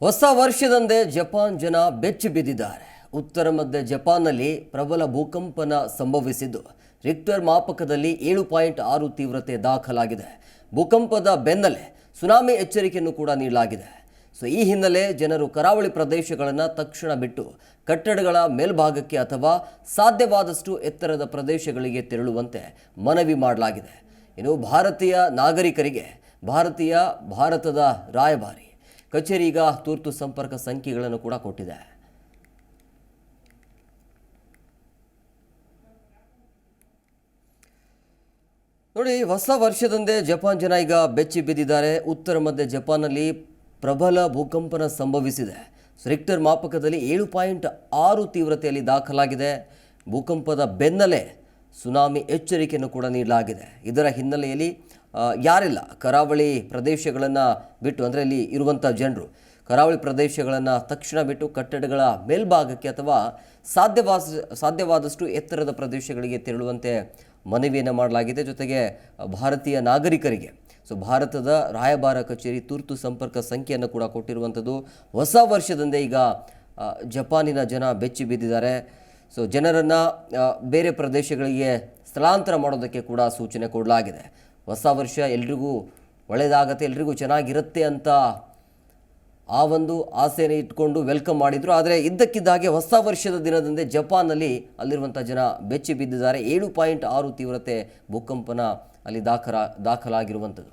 ಹೊಸ ವರ್ಷದಂದೇ ಜಪಾನ್ ಜನ ಬೆಚ್ಚಿ ಬಿದ್ದಿದ್ದಾರೆ. ಉತ್ತರ ಮಧ್ಯ ಜಪಾನ್ನಲ್ಲಿ ಪ್ರಬಲ ಭೂಕಂಪನ ಸಂಭವಿಸಿದ್ದು. ರಿಕ್ಟರ್ ಮಾಪಕದಲ್ಲಿ ಏಳು ಪಾಯಿಂಟ್ ಆರು ತೀವ್ರತೆ ದಾಖಲಾಗಿದೆ. ಭೂಕಂಪದ ಬೆನ್ನಲ್ಲೇ ಸುನಾಮಿ ಎಚ್ಚರಿಕೆಯನ್ನು ಕೂಡ ನೀಡಲಾಗಿದೆ. ಸೊ, ಈ ಹಿನ್ನೆಲೆ ಜನರು ಕರಾವಳಿ ಪ್ರದೇಶಗಳನ್ನು ತಕ್ಷಣ ಬಿಟ್ಟು ಕಟ್ಟಡಗಳ ಮೇಲ್ಭಾಗಕ್ಕೆ ಅಥವಾ ಸಾಧ್ಯವಾದಷ್ಟು ಎತ್ತರದ ಪ್ರದೇಶಗಳಿಗೆ ತೆರಳುವಂತೆ ಮನವಿ ಮಾಡಲಾಗಿದೆ. ಇನ್ನು ಭಾರತೀಯ ನಾಗರಿಕರಿಗೆ ಭಾರತೀಯ ಭಾರತದ ರಾಯಭಾರಿ ಕಚೇರಿ ಈಗ ತುರ್ತು ಸಂಪರ್ಕ ಸಂಖ್ಯೆಗಳನ್ನು ಕೂಡ ಕೊಟ್ಟಿದೆ. ನೋಡಿ, ಹೊಸ ವರ್ಷದಂದೇ ಜಪಾನ್ ಜನ ಈಗ ಬೆಚ್ಚಿ ಬಿದ್ದಿದ್ದಾರೆ. ಉತ್ತರ ಮಧ್ಯ ಜಪಾನ್ನಲ್ಲಿ ಪ್ರಬಲ ಭೂಕಂಪನ ಸಂಭವಿಸಿದೆ. ರಿಕ್ಟರ್ ಮಾಪಕದಲ್ಲಿ ಏಳು ಪಾಯಿಂಟ್ ಆರು ತೀವ್ರತೆಯಲ್ಲಿ ದಾಖಲಾಗಿದೆ. ಭೂಕಂಪದ ಬೆನ್ನಲ್ಲೇ ಸುನಾಮಿ ಎಚ್ಚರಿಕೆಯನ್ನು ಕೂಡ ನೀಡಲಾಗಿದೆ. ಇದರ ಹಿನ್ನೆಲೆಯಲ್ಲಿ ಯಾರಿಲ್ಲ. ಕರಾವಳಿ ಪ್ರದೇಶಗಳನ್ನು ಬಿಟ್ಟು ಅಂದರೆ ಇಲ್ಲಿ ಇರುವಂಥ ಜನರು. ಕರಾವಳಿ ಪ್ರದೇಶಗಳನ್ನು ತಕ್ಷಣ ಬಿಟ್ಟು ಕಟ್ಟಡಗಳ ಮೇಲ್ಭಾಗಕ್ಕೆ ಅಥವಾ ಸಾಧ್ಯವಾದ ಸಾಧ್ಯವಾದಷ್ಟು ಎತ್ತರದ ಪ್ರದೇಶಗಳಿಗೆ ತೆರಳುವಂತೆ ಮನವಿಯನ್ನು ಮಾಡಲಾಗಿದೆ. ಜೊತೆಗೆ, ಭಾರತೀಯ ನಾಗರಿಕರಿಗೆ. ಸೊ, ಭಾರತದ ರಾಯಭಾರ ಕಚೇರಿ ತುರ್ತು ಸಂಪರ್ಕ ಸಂಖ್ಯೆಯನ್ನು ಕೂಡ ಕೊಟ್ಟಿರುವಂಥದ್ದು. ಹೊಸ ವರ್ಷದಂದೇ ಈಗ ಜಪಾನಿನ ಜನ ಬೆಚ್ಚಿ ಬಿದ್ದಿದ್ದಾರೆ. ಸೊ ಜನರನ್ನು ಬೇರೆ ಪ್ರದೇಶಗಳಿಗೆ ಸ್ಥಳಾಂತರ ಮಾಡೋದಕ್ಕೆ ಕೂಡ ಸೂಚನೆ ಕೊಡಲಾಗಿದೆ. ಹೊಸ ವರ್ಷ ಎಲ್ರಿಗೂ ಒಳ್ಳೆಯದಾಗತ್ತೆ ಎಲ್ರಿಗೂ ಚೆನ್ನಾಗಿರುತ್ತೆ ಅಂತ ಆ ಒಂದು ಆಸೆಯನ್ನು ಇಟ್ಕೊಂಡು ವೆಲ್ಕಮ್ ಮಾಡಿದರು. ಆದರೆ ಇದ್ದಕ್ಕಿದ್ದಾಗೆ ಹೊಸ ವರ್ಷದ ದಿನದಂದೇ ಜಪಾನ್ನಲ್ಲಿ ಅಲ್ಲಿರುವಂಥ ಜನ ಬೆಚ್ಚಿ ಬಿದ್ದಿದ್ದಾರೆ. ಏಳು ಪಾಯಿಂಟ್ ಆರು ತೀವ್ರತೆ ಭೂಕಂಪನ ಅಲ್ಲಿ ದಾಖಲ ದಾಖಲಾಗಿರುವಂಥದ್ದು.